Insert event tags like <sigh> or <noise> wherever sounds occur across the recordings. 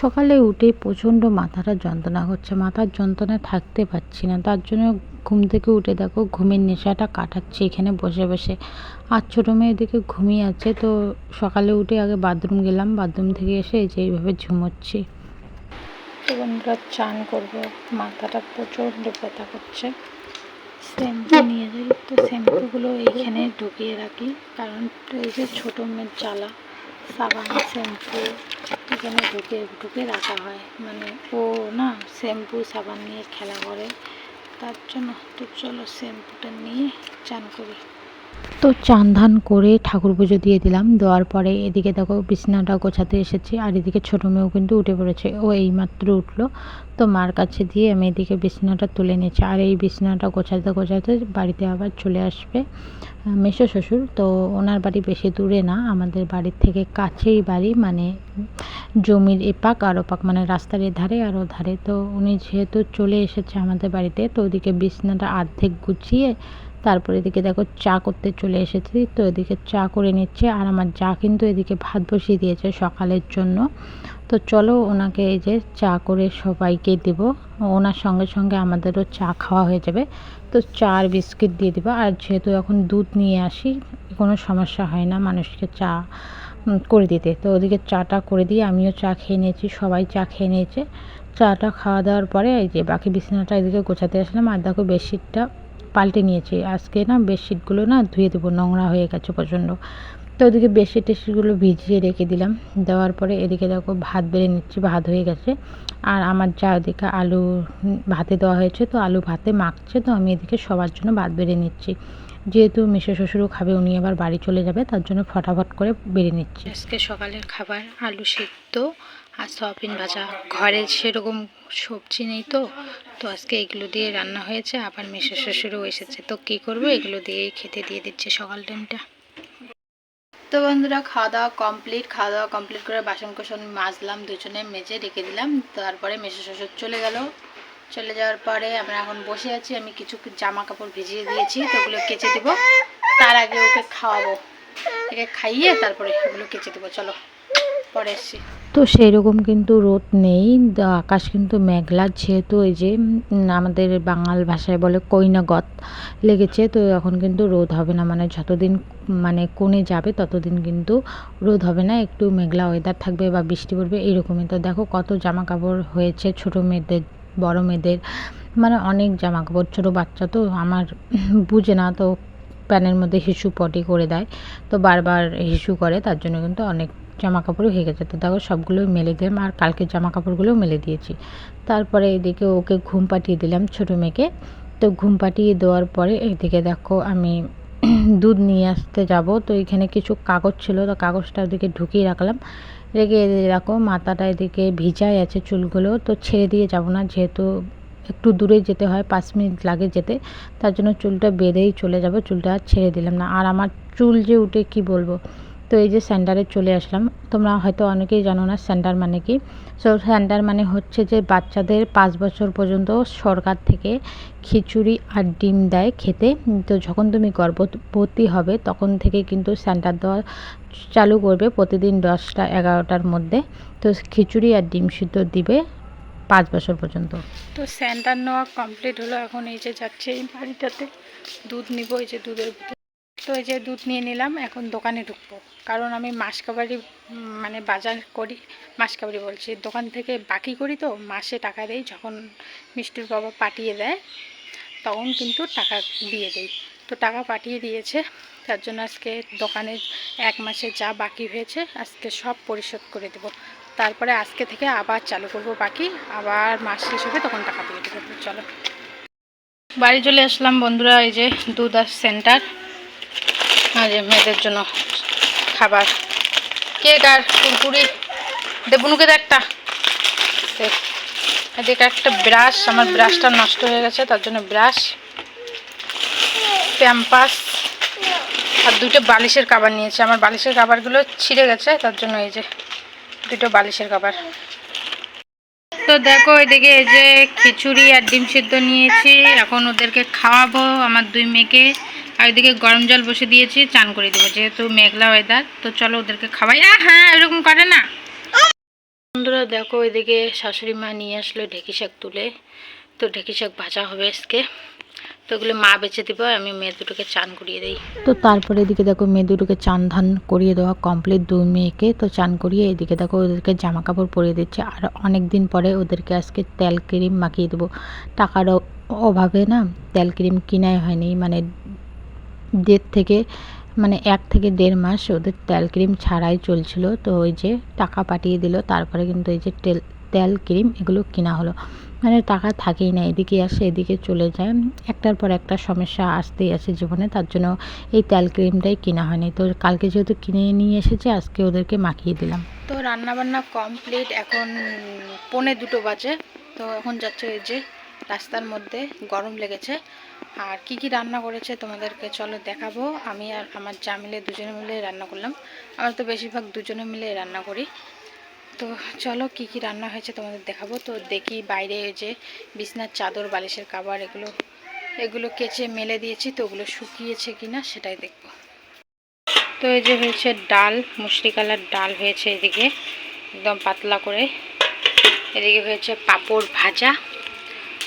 সকালে উঠে প্রচণ্ড মাথাটা যন্ত্রণা করছে। মাথার যন্ত্রণায় থাকতে পারছি না। তার জন্য ঘুম থেকে উঠে দেখো ঘুমের নেশাটা কাটাচ্ছি এখানে বসে বসে। আর ছোটো মেয়ে এদিকে ঘুমিয়ে আছে। তো সকালে উঠে আগে বাথরুম গেলাম। বাথরুম থেকে এসে এই যে এইভাবে ঝুমোচ্ছি। তো বন্ধুরা চান করব। মাথাটা প্রচণ্ড ব্যথা করছে। শ্যাম্পু নিয়ে যাই। তো শ্যাম্পুগুলো এইখানে ঢুকিয়ে রাখি। কারণ এই যে ছোটো মেয়ের জ্বালা। সাবান, শ্যাম্পু, এখানে ঢুকে ঢুকে রাখা হয়। মানে ও না শ্যাম্পু, সাবান নিয়ে খেলা করে। তার জন্য তো চলো শ্যাম্পুটা নিয়ে চান করি। তো চান ধান করে ঠাকুর পুজো দিয়ে দিলাম। দেওয়ার পরে এদিকে দেখো বিছনাটা গোছাতে এসেছি আর এদিকে ছোটো মেয়েও কিন্তু উঠে পড়েছে। ও এইমাত্র উঠল। তো মার কাছে দিয়ে আমি এদিকে বিছনাটা তুলে নিয়েছি। আর এই বিছনাটা গোছাতে গোছাতে বাড়িতে আবার চলে আসবে মেসো শ্বশুর। তো ওনার বাড়ি বেশি দূরে না, আমাদের বাড়ির থেকে কাছেই বাড়ি মানে জমির এপাক আর ওপাক মানে রাস্তার এধারে আর ওধারে। তো উনি যেহেতু চলে এসেছে আমাদের বাড়িতে, তো ওদিকে বিছনাটা অর্ধেক গুছিয়ে তারপর এদিকে দেখো চা করতে চলে এসেছি, তো এদিকে চা করে নিচ্ছে আর আমার যা কিন্তু এদিকে ভাত বসিয়ে দিয়েছে সকালের জন্য। তো চলো ওনাকে এই যে চা করে সবাইকে দেব। ওনার সঙ্গে সঙ্গে আমাদেরও চা খাওয়া হয়ে যাবে। তো চা আর বিস্কিট দিয়ে দেবো। আর যেহেতু এখন দুধ নিয়ে আসি, কোনো সমস্যা হয় না মানুষকে চা করে দিতে। তো ওদিকে চাটা করে দিয়ে আমিও চা খেয়ে নিয়েছি, সবাই চা খেয়ে নিয়েছে। চাটা খাওয়া দাওয়ার পরে এই যে বাকি বিছানাটা এদিকে গোছাতে আসলাম। আর দেখো বেডশিটটা পাল্টে নিয়েছি। আজকে না বেডশিটগুলো না ধুয়ে দেবো, নোংরা হয়ে গেছে প্রচণ্ড। তো ওদিকে বেডশিট টেডশিটগুলো ভিজিয়ে রেখে দিলাম। দেওয়ার পরে এদিকে দেখো ভাত বেড়ে নিচ্ছি, ভাত হয়ে গেছে। আর আমার যা ওদিকে আলু ভাতে দেওয়া হয়েছে, তো আলু ভাতে মাখছে, তো আমি এদিকে সবার জন্য ভাত বেড়ে নিচ্ছি। যেহেতু মিশো শ্বশুরও খাবে, উনি আবার বাড়ি চলে যাবে, তার জন্য ফটাফট করে বেড়ে নিচ্ছি। আজকে সকালের খাবার আলু সিদ্ধ আর সয়াবিন ভাজা। ঘরে সেরকম সবজি নেই তো তো আজকে এগুলো দিয়ে রান্না হয়েছে, আবার মেশো শ্বশুরও এসেছে। তো কী করব, এগুলো দিয়েই খেতে দিয়ে দিচ্ছে সকাল টাইমটা তো বন্ধুরা, খাওয়া দাওয়া কমপ্লিট, খাওয়া দাওয়া কমপ্লিট করে বাসন কোসন মাজলাম, দুজনে মেজে রেখে দিলাম। তারপরে মেশো শ্বশুর চলে গেল। চলে যাওয়ার পরে আমরা এখন বসে আছি, আমি কিছু জামা কাপড় ভিজিয়ে দিয়েছি, তো ওগুলো কেচে দেবো। তার আগে ওকে খাওয়াবো। একে খাইয়ে তারপরে ওগুলো কেচে দেবো। চলো, পরে এসছি তো সেই রকম কিন্তু রোদ নেই। আকাশ কিন্তু মেঘলা, যেহেতু এই যে আমাদের বাঙাল ভাষায় বলে কৈনাগত লেগেছে, তো এখন কিন্তু রোদ হবে না। মানে যতদিন মানে কোণে যাবে, ততদিন কিন্তু রোদ হবে না। একটু মেঘলা ওয়েদার থাকবে বা বৃষ্টি পড়বে এইরকমই তো দেখো কত জামা কাপড় হয়েছে ছোটো মেয়েদের, বড় মেয়েদের। মানে অনেক জামা কাপড় ছোটো বাচ্চা তো আমার বুঝে না, তো প্যানের মধ্যে হিসু পটি করে দেয়। তো বারবার হিসু করে, তার জন্য কিন্তু অনেক জামা কাপড় হয়ে গেছে। তো দেখো সবগুলো মেলে দিলাম আর কালকে জামা কাপড়গুলোও মেলে দিয়েছি। তারপরে এদিকে ওকে ঘুম পাঠিয়ে দিলাম ছোটো মেয়েকে। তো ঘুম পাঠিয়ে দেওয়ার পরে এদিকে দেখো আমি <clears throat> দুধ নিয়ে আসতে যাব। তো এখানে কিছু কাগজ ছিল, তো কাগজটা ওদিকে ঢুকিয়ে রাখলাম। রেখে দেখো মাথাটা এদিকে ভিজাই আছে চুলগুলো, তো ছেড়ে দিয়ে যাব না যেহেতু একটু দূরে যেতে হয়, পাঁচ মিনিট লাগে যেতে। তার জন্য চুলটা বেঁধেই চলে যাব, চুলটা ছেড়ে দিলাম না। আর আমার চুল যে উঠে কি বলব? তো এই যে সেন্টারে চলে আসলাম। তোমরা হয়তো অনেকেই জানো না সেন্টার মানে কি? সো সেন্টার মানে হচ্ছে যে বাচ্চাদের পাঁচ বছর পর্যন্ত সরকার থেকে খিচুড়ি আর ডিম দেয় খেতে। তো যখন তুমি গর্ভবতী হবে, তখন থেকে কিন্তু সেন্টার দেওয়া চালু করবে প্রতিদিন দশটা এগারোটার মধ্যে। তো খিচুড়ি আর ডিম সিদ্ধ দিবে পাঁচ বছর পর্যন্ত। তো সেন্টার নেওয়া কমপ্লিট হলো, এখন এই যে যাচ্ছে এই বাড়িটাতে। দুধ নিব, এই যে দুধের তো এই যে দুধ নিয়ে নিলাম, এখন দোকানে ঢুকবো। কারণ আমি মাসকাবারি মানে বাজার করি মাসকাবারি বলছি। দোকান থেকে বাকি করি তো, মাসে টাকা দেই, যখন মিষ্টির বাবা পাঠিয়ে দেয়, তখন কিন্তু টাকা দিয়ে দেই। তো টাকা পাঠিয়ে দিয়েছে, তার জন্য আজকে দোকানে এক মাসে যা বাকি হয়েছে, আজকে সব পরিশোধ করে দেব। তারপরে আজকে থেকে আবার চালু করব বাকি, আবার মাস শেষ হবে তখন টাকা দিয়ে দেবো। চলো। বাড়ি চলে আসলাম বন্ধুরা, এই যে দুধ আর সেন্টার। আর মেয়েদের জন্য খাবার। কেক আর কুরকুরি। দেবনুকে দে একটা। এদিকে একটা ব্রাশ, আমার ব্রাশটা নষ্ট হয়ে গেছে, তার জন্য ব্রাশ, প্যাম্পাস আর দুটো বালিশের কাবার নিয়েছি। আমার বালিশের কাবারগুলো ছিঁড়ে গেছে, তার জন্য এই যে দুটো বালিশের কাবার। তো দেখো, এদিকে এই যে খিচুড়ি আর ডিম সিদ্ধ নিয়েছি। এখন ওদেরকে খাওয়াবো, আমার দুই মেয়েকে। আর এদিকে গরম জল বসে দিয়েছি, চান করে দেবো, যেহেতু মেঘলা ওয়েদার তো চলো ওদেরকে খাওয়াই। হ্যাঁ এরকম করে না। বন্ধুরা, দেখো এদিকে শাশুড়ি মা নিয়ে আসলো ঢেকি শাক তুলে। তো ঢেকি শাক ভাজা হবে আজকে। তো ওগুলো মা বেঁচে দিব, আমি মেয়ে দুটোকে চান করিয়ে দিই। তো তারপরে এদিকে দেখো মেয়ে দুটোকে চান ধান করিয়ে দেওয়া কমপ্লিট দুই মেয়েকে। তো চান করিয়ে এদিকে দেখো ওদেরকে জামা কাপড় পরিয়ে দিচ্ছে। আর অনেক দিন পরে ওদেরকে আজকে তেল ক্রিম মাখিয়ে দেবো। টাকার অ- অভাবে না, তেল ক্রিম কিনাই হয়নি। মানে দেড় থেকে মানে এক থেকে দেড় মাস ওদের তেল ক্রিম ছাড়াই চলছিল। তো ওই যে টাকা পাঠিয়ে দিল, তারপরে কিন্তু এই যে তেল তেল ক্রিম এগুলো কিনা হলো। মানে টাকা থাকেই না, এদিকে আসে, এদিকে চলে যায়। একটার পর একটা সমস্যা আসতেই আছে জীবনে, তার জন্য এই তেল ক্রিমটাই কিনা হয়নি। তো কালকে যেহেতু কিনে নিয়ে এসেছে, আজকে ওদেরকে মাখিয়ে দিলাম। তো রান্না বান্না কমপ্লিট এখন পৌনে দুটো বাজে। তো এখন যাচ্ছে ওই যে রাস্তার মধ্যে, গরম লেগেছে। আর কি কি রান্না করেছে তোমাদেরকে চলো দেখাবো। আমি আর আমার যা মিলে দুজনে মিলে রান্না করলাম। আমরা তো বেশিরভাগ দুজনে মিলে রান্না করি। তো চলো কি কি রান্না হয়েছে তোমাদের দেখাবো। তো দেখি বাইরে যে বিছনার চাদর, বালিশের কাবার এগুলো এগুলো কেচে মেলে দিয়েছি। তো ওগুলো শুকিয়েছে কি না সেটাই দেখব। তো এই যে হয়েছে ডাল, মুসরি কালার ডাল হয়েছে এদিকে। একদম পাতলা করে। এদিকে হয়েছে পাঁপড় ভাজা।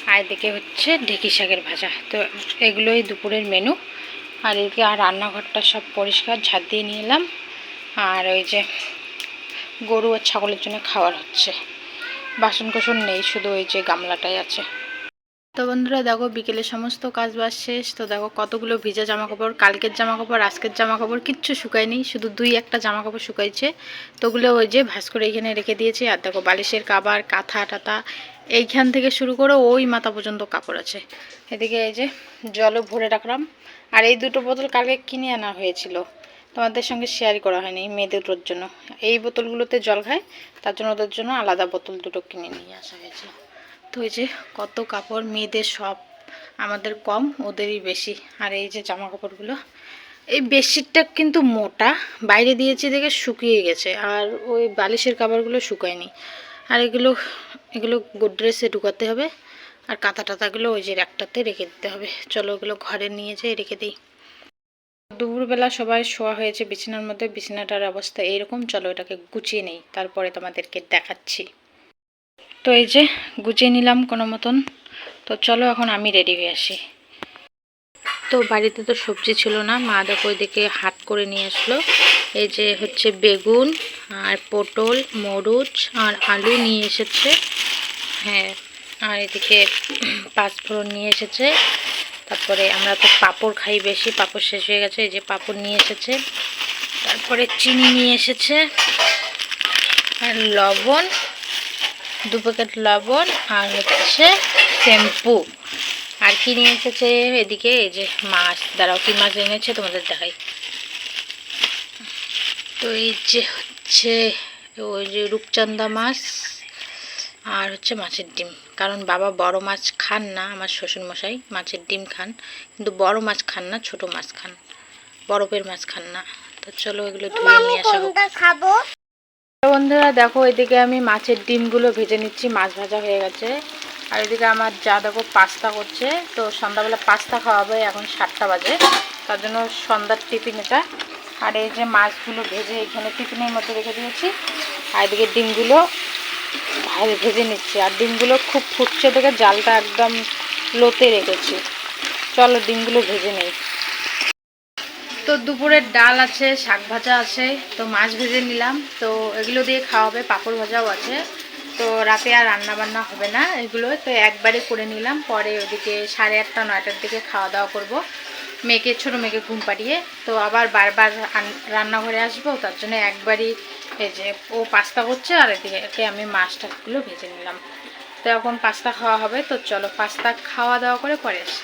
আর এদিকে হচ্ছে ঢেকি শাকের ভাজা। তো এগুলোই দুপুরের মেনু আর এদিকে আর রান্নাঘরটা সব পরিষ্কার, ঝাঁট দিয়ে নিয়ে এলাম আর ওই যে গরু আর ছাগলের জন্য খাওয়ার হচ্ছে। বাসন কোসন নেই, শুধু ওই যে গামলাটাই আছে। তো বন্ধুরা দেখো বিকেলে সমস্ত কাজ বাজ শেষ, তো দেখো কতগুলো ভিজা জামা কাপড় কালকের জামা কাপড় আজকের জামা কাপড় কিচ্ছু শুকায়নি, শুধু দুই একটা জামা কাপড় শুকাইছে। তো ওগুলো ওই যে ভাস করে এখানে রেখে দিয়েছে, আর দেখো বালিশের কাবার, কাঁথা টাথা এইখান থেকে শুরু করে ওই মাথা পর্যন্ত কাপড় আছে। এদিকে এই যে জলও ভরে রাখলাম। আর এই দুটো বোতল কালকে কিনে আনা হয়েছিল। তোমাদের সঙ্গে শেয়ার করা হয়নি মেয়ে দুটোর জন্য। এই বোতলগুলোতে জল খায়, তার জন্য ওদের জন্য আলাদা বোতল দুটো কিনে নিয়ে আসা হয়েছিল। এই যে কত কাপড় মেয়েদের সব আমাদের কম, ওদেরই বেশি। আর এই যে জামা কাপড়গুলো এই বেডশিটটা কিন্তু মোটা, বাইরে দিয়েছি দেখে শুকিয়ে গেছে, আর ওই বালিশের কাপড়গুলো শুকায়নি। আর এগুলো এগুলো গোড্রেসে ঢুকাতে হবে, আর কাঁথা টাতাগুলো ওই যে একটাতে রেখে দিতে হবে। চলো ওগুলো ঘরে নিয়ে যেয়ে রেখে দিই। দুপুরবেলা সবাই শোয়া হয়েছে বিছানার মধ্যে, বিছানাটার অবস্থা এইরকম। চলো এটাকে গুছিয়ে নেই, তারপরে তোমাদেরকে দেখাচ্ছি। তো এই যে গুছিয়ে নিলাম কোনো মতন। তো চলো এখন আমি রেডি হয়ে আসি। তো বাড়িতে তো সবজি ছিল না, মা দেখো ওইদিকে হাট করে নিয়ে আসলো। এই যে হচ্ছে বেগুন আর পটল, মরুচ আর আলু নিয়ে এসেছে। হ্যাঁ আর এদিকে পাঁচফোড়ন নিয়ে এসেছে। তারপরে আমরা তো পাঁপড় খাই বেশি, পাঁপড় শেষ হয়ে গেছে, এই যে পাঁপড় নিয়ে এসেছে। তারপরে চিনি নিয়ে এসেছে। আর লবণ দু প্যাকেট লবণ আর হচ্ছে শ্যাম্পু আর কি নিয়ে এসেছে এদিকে? এই যে মাছ। দাঁড়াও, কি মাছ এনেছে তোমাদের দেখাই। তো এই যে হচ্ছে, ওই যে রূপচন্দা মাছ আর হচ্ছে মাছের ডিম। কারণ বাবা বড় মাছ খান না, আমার শ্বশুরমশাই মাছের ডিম খান, কিন্তু বড় মাছ খান না, ছোট মাছ খান। বরফের মাছ খান না। তো চলো এগুলো ধুয়ে নিয়ে আসা বন্ধুরা দেখো, এদিকে আমি মাছের ডিমগুলো ভেজে নিচ্ছি, মাছ ভাজা হয়ে গেছে। আর এদিকে আমার যা দেখো পাস্তা করছে। তো সন্ধ্যাবেলা পাস্তা খাওয়াবে, এখন সাতটা বাজে। তার জন্য সন্ধ্যার টিফিন এটা। আর এই যে মাছগুলো ভেজে এখানে টিফিনের মধ্যে রেখে দিয়েছি। আর এদিকে ডিমগুলো ভাজে ভেজে নিচ্ছি। আর ডিমগুলো খুব ফুটছে দেখে, জালটা একদম লোতে রেখেছি। চলো ডিমগুলো ভেজে নেই। তো দুপুরের ডাল আছে, শাক ভাজা আছে, তো মাছ ভেজে নিলাম। তো এগুলো দিয়ে খাওয়াবে, পাঁপড় ভাজাও আছে। তো রাতে আর রান্না বান্না হবে না এগুলো, তো একবারে করে নিলাম। পরে ওদিকে সাড়ে আটটা, নয়টার দিকে খাওয়া দাওয়া করব। মেয়েকে, ছোটো মেয়েকে ঘুম পাড়িয়ে। তো আবার বারবার রান্নাঘরে আসব, তার জন্য একবারই এই যে ও পাস্তা করছে আর এদিকে আমি মাছ টাছগুলো ভেজে নিলাম। তো এখন পাস্তা খাওয়া হবে, তো চলো পাস্তা খাওয়া দাওয়া করে পরে আসি।